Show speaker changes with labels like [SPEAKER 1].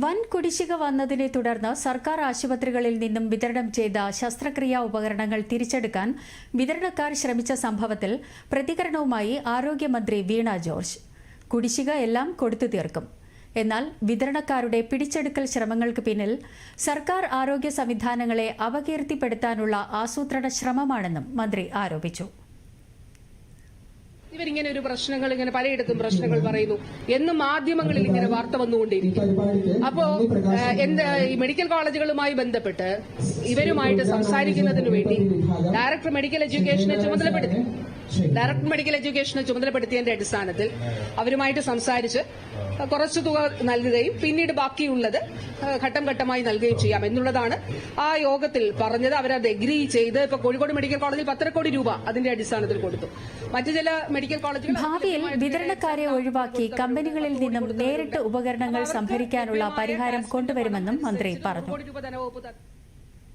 [SPEAKER 1] വൻ കുടിശ്ശിക വന്നതിനെ തുടർന്ന് സർക്കാർ ആശുപത്രികളിൽ നിന്നും വിതരണം ചെയ്ത ശസ്ത്രക്രിയാ ഉപകരണങ്ങൾ തിരിച്ചെടുക്കാൻ വിതരണക്കാർ ശ്രമിച്ച സംഭവത്തിൽ പ്രതികരണവുമായി ആരോഗ്യമന്ത്രി വീണ ജോർജ്. കുടിശ്ശിക എല്ലാം കൊടുത്തു തീർക്കും. എന്നാൽ വിതരണക്കാരുടെ പിടിച്ചെടുക്കൽ ശ്രമങ്ങൾക്ക് പിന്നിൽ സർക്കാർ ആരോഗ്യ സംവിധാനങ്ങളെ അപകീർത്തിപ്പെടുത്താനുള്ള ആസൂത്രണ ശ്രമമാണെന്നും മന്ത്രി ആരോപിച്ചു.
[SPEAKER 2] ഇവരിങ്ങനെ ഒരു പ്രശ്നങ്ങൾ ഇങ്ങനെ പലയിടത്തും പ്രശ്നങ്ങൾ പറയുന്നു എന്നും മാധ്യമങ്ങളിൽ ഇങ്ങനെ വാർത്ത വന്നുകൊണ്ടിരിക്കും. അപ്പോ എന്താ എന്ത് ഈ മെഡിക്കൽ കോളേജുകളുമായി ബന്ധപ്പെട്ട് ഇവരുമായിട്ട് സംസാരിക്കുന്നതിന് വേണ്ടി ഡയറക്ടർ മെഡിക്കൽ എഡ്യൂക്കേഷനെ ചുമതലപ്പെടുത്തി. ഡയറക്ടർ മെഡിക്കൽ എഡ്യൂക്കേഷനെ ചുമതലപ്പെടുത്തിയതിന്റെ അടിസ്ഥാനത്തിൽ അവരുമായിട്ട് സംസാരിച്ച് കുറച്ച് തുക നൽകുകയും പിന്നീട് ബാക്കിയുള്ളത് ഘട്ടം ഘട്ടമായി നൽകുകയും ചെയ്യാം എന്നുള്ളതാണ് ആ യോഗത്തിൽ പറഞ്ഞത്. അവരത് എഗ്രി ചെയ്ത് ഇപ്പൊ കോഴിക്കോട് മെഡിക്കൽ കോളേജിൽ പത്തര കോടി രൂപ അതിന്റെ അടിസ്ഥാനത്തിൽ കൊടുത്തു. മറ്റു ചില മെഡിക്കൽ കോളേജുകൾ
[SPEAKER 1] ഭാവിയിൽ വിതരണക്കാരെ ഒഴിവാക്കി കമ്പനികളിൽ നിന്നും നേരിട്ട് ഉപകരണങ്ങൾ സംഭരിക്കാനുള്ള പരിഹാരം കൊണ്ടുവരുമെന്നും മന്ത്രി പറഞ്ഞു.